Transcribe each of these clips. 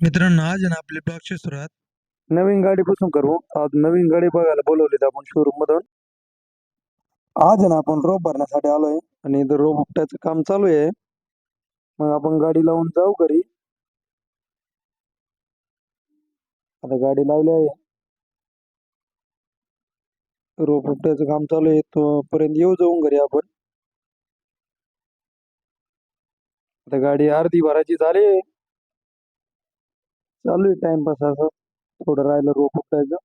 मित्रांनो आज आहे ना आपली ब्लॉगची सुरुवात. नवीन गाडीपासून करू. आज नवीन गाडी बघायला बोलवलीत आपण शोरूम मधून आज आहे ना आपण रोप भरण्यासाठी आलोय आणि इथं रोप उपटायचं काम चालू आहे. मग आपण गाडी लावून जाऊ घरी. आता गाडी लावली आहे. रोप उपटायचं काम चालू आहे. तोपर्यंत येऊ जाऊन घरी आपण. आता गाडी अर्धी भरायची झाली चालू आहे टाइमपास असं थोडं राहिलं रोप उपटायचं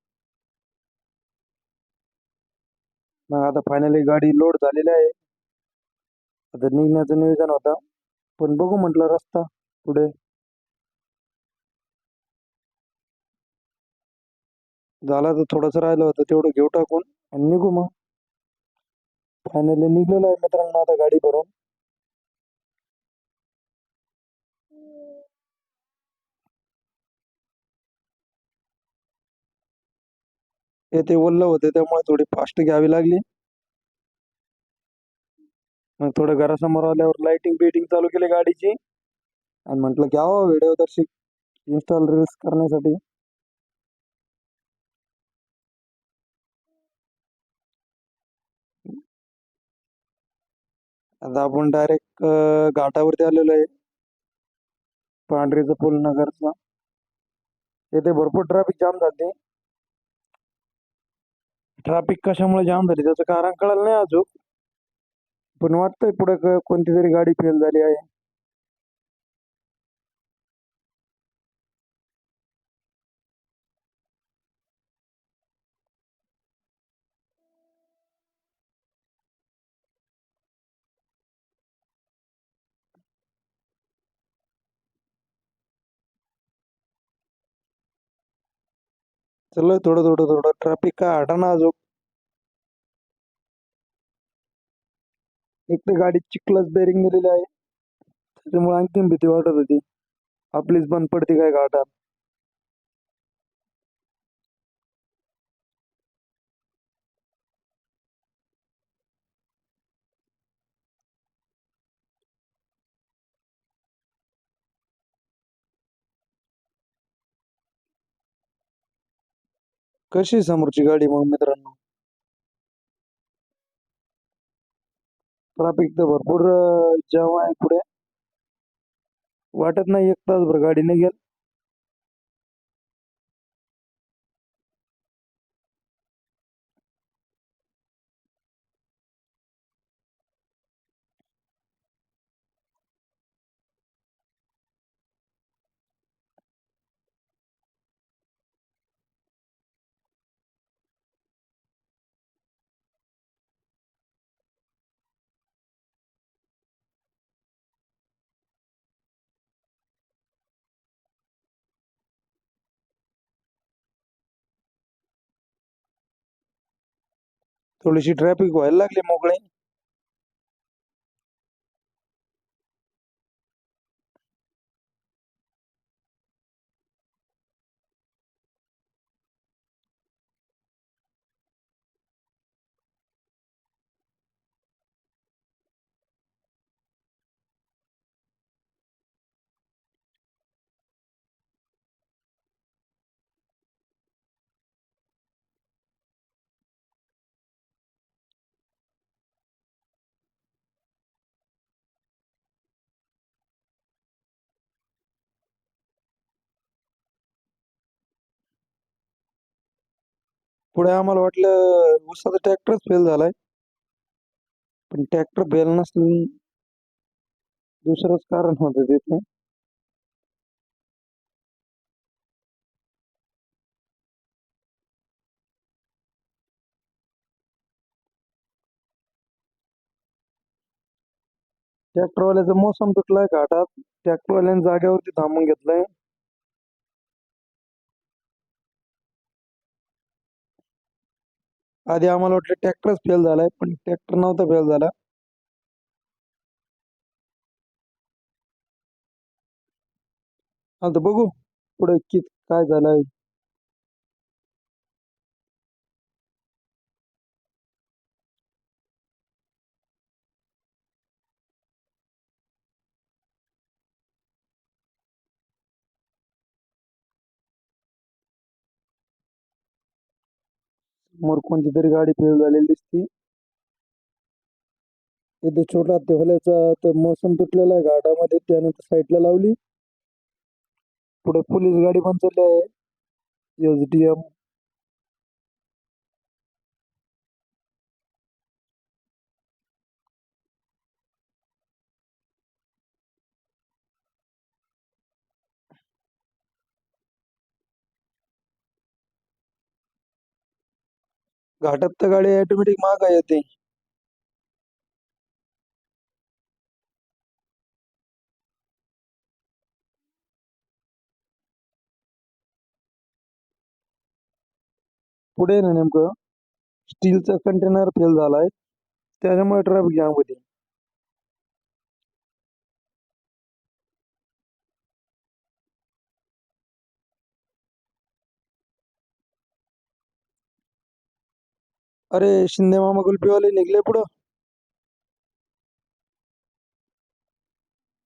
मग आता फायनली गाडी लोड झालेली आहे. आता निघण्याचं नियोजन होता. पण बघू म्हटलं रस्ता पुढे. झाला तर थोडंसं राहिलं होतं तेवढं घेऊ टाकून आणि निघू मग. फायनली निघलेलो आहे मित्रांनो आता गाडी भरून. येथे ओल्लं होते त्यामुळे थोडी फास्ट घ्यावी लागली. मग थोडं घरासमोर आल्यावर लाइटिंग बिटिंग चालू केली गाडीची. आणि म्हटलं घ्यावं व्हिडिओ दर्शक इन्स्टॉल रील्स करण्यासाठी. आता आपण डायरेक्ट घाटावरती आलेलो आहे. पांढरीचं पूल नगरचा. येथे भरपूर ट्रॅफिक जाम जाते ट्रॅफिक कशामुळे जाम झाली त्याचं कारण कळलं नाही अजून. पण वाटतंय पुढे कोणती तरी गाडी फेल झाली आहे. चल थोडं थोडं थोडं ट्रॅफिक काय हटाना अजून एक तर गाडीत चिखलच बेरिंग दिलेली आहे. त्याच्यामुळे आणखीन भीती वाटत होती. आपलीच बंद पडते काय घाटात कशी समोरची गाडी मग मित्रांनो? ट्रॅफिक तर भरपूर जाम आहे पुढे. वाटत नाही एक तासभर गाडी निघेल थोडीशी ट्रॅफिक व्हायला लागली मोकळी. पुढे आम्हाला वाटलं उसाचा ट्रॅक्टरच फेल झालाय. पण ट्रॅक्टर फेल नसलं दुसरंच कारण होतं तिथे. ट्रॅक्टरवाल्याचं मोसम तुटलाय घाटात. ट्रॅक्टरवाल्याने जागेवरती थांबून घेतलंय. आधी आम्हाला वाटलं ट्रॅक्टरच फेल झालाय पण ट्रॅक्टर नव्हता फेल झाला. आता बघू पुढे कित काय झालंय. समोर कोणती तरी गाडी फेल झालेली दिसती. इथे छोटा तेवल्याचा तर मोसम तुटलेला आहे घाटामध्ये त्याने साईडला लावली. पुढे पोलीस गाडी पण चालली आहे. एस डी एम घाटात तर गाडी ऑटोमॅटिक मागा येते. पुढे ना नेमकं? स्टीलचा कंटेनर फेल झालाय. त्याच्यामुळे ट्रॅफिक जाम होती. अरे शिंदे मामा वाले निघले पुढं.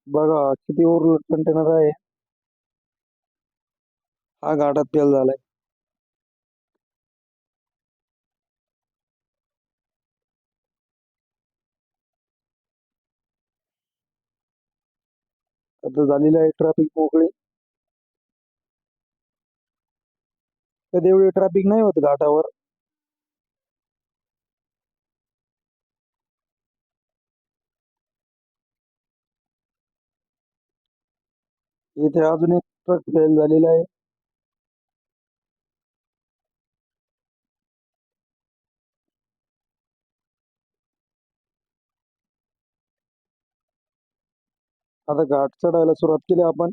बघा किती ओर कंटेनर आहे. हा घाटात तेल झालाय. आता झालेली आहे ट्रॅफिक मोकळी. कधी एवढी ट्रॅफिक नाही होत घाटावर. इथे अजून एक ट्रक फेल झालेला आहे. आता घाट चढायला सुरुवात केली आपण.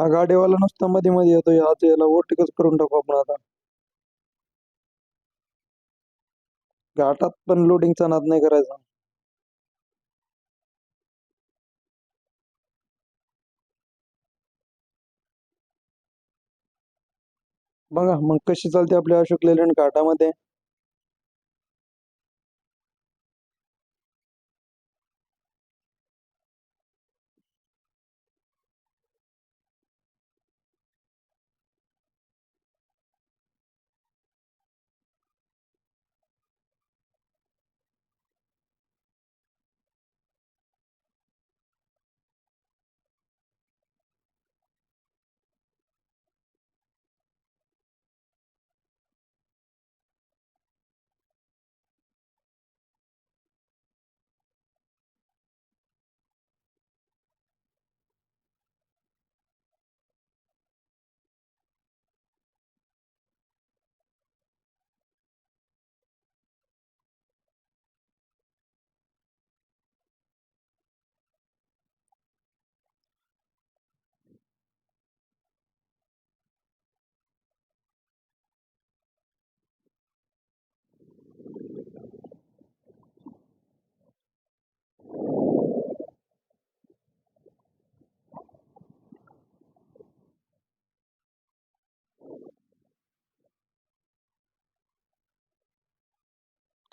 हा गाडीवाला नुसता मध्ये मध्ये येतोय आता याला ओटिकच करून टाकू आपण आता. घाटात पण लोडिंगचा नाद नाही करायचा. बघा मग कशी चालते आपली अशोक लेलंड घाटामध्ये?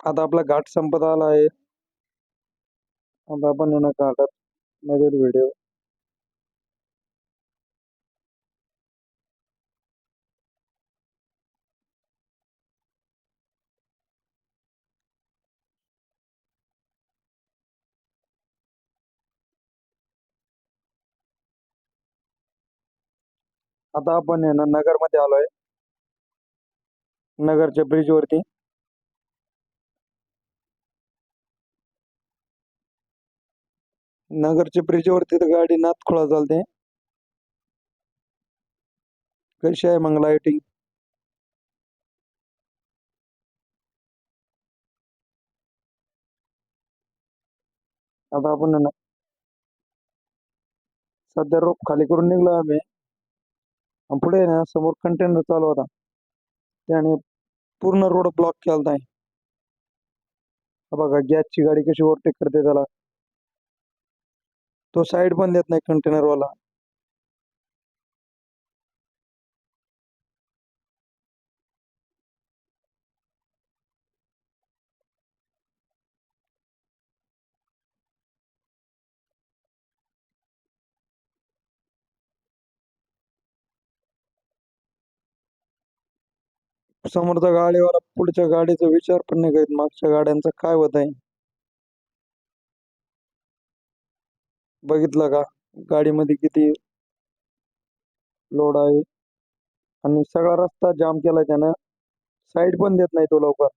आता आपला घाट संपत आला आहे. आता आपण येणार ना घाटात. मधील व्हिडिओ आता आपण आहे ना नगरमध्ये आलोय. नगरच्या ब्रिज नगरच्या ब्रिज वरती तर गाडी नाथखोळा चालते कशी आहे मग लाइटिंग आता आपण ना सध्या रोप खाली करून निघलो आम्ही. पुढे ना समोर कंटेनर चालू होता. त्याने पूर्ण रोड ब्लॉक केलता. आहे बघा गॅसची गाडी कशी ओव्हरटेक करते त्याला. तो साईड पण देत नाही कंटेनरवाला समोरचा गाडीवाला पुढच्या गाडीचा विचार पण नाही करीत. मागच्या गाड्यांचा काय होत आहे बघितलं का? गाडीमध्ये किती लोड आहे. आणि सगळा रस्ता जाम केलाय त्यानं. साईड पण देत नाही तो लवकर.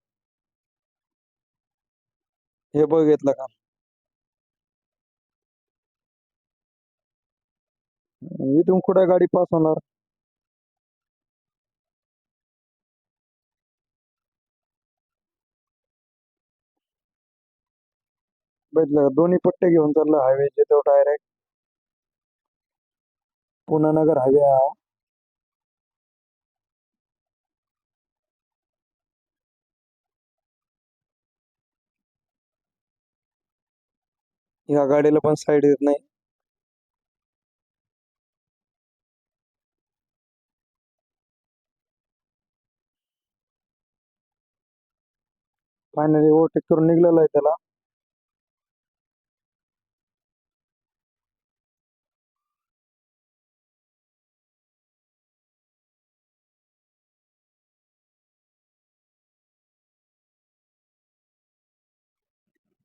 हे बघितलं का? इथून कुठे गाडी पास होणार? बघितलं दोन्ही पट्टे घेऊन चाललं हायवेचे तो डायरेक्ट पुणा नगर हायवे हा. या गाडीला पण साईड येत नाही. फायनली ओव्हरटेक करून निघलेला आहे त्याला.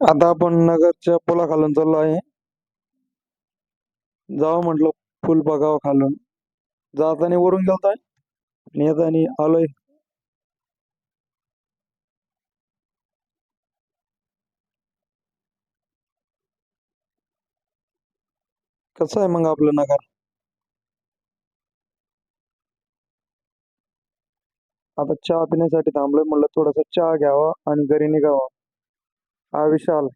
आता आपण नगरच्या पुलाखालून चाललो आहे. जावं म्हटलं फुल बघावं खालून जाताना वरून गेलतोय आणि येताना आलोय. कसं आहे मग आपलं नगर? आता चहा पिण्यासाठी थांबलोय म्हणलं थोडासा चहा घ्यावा आणि घरी निघावा. हा विशाल.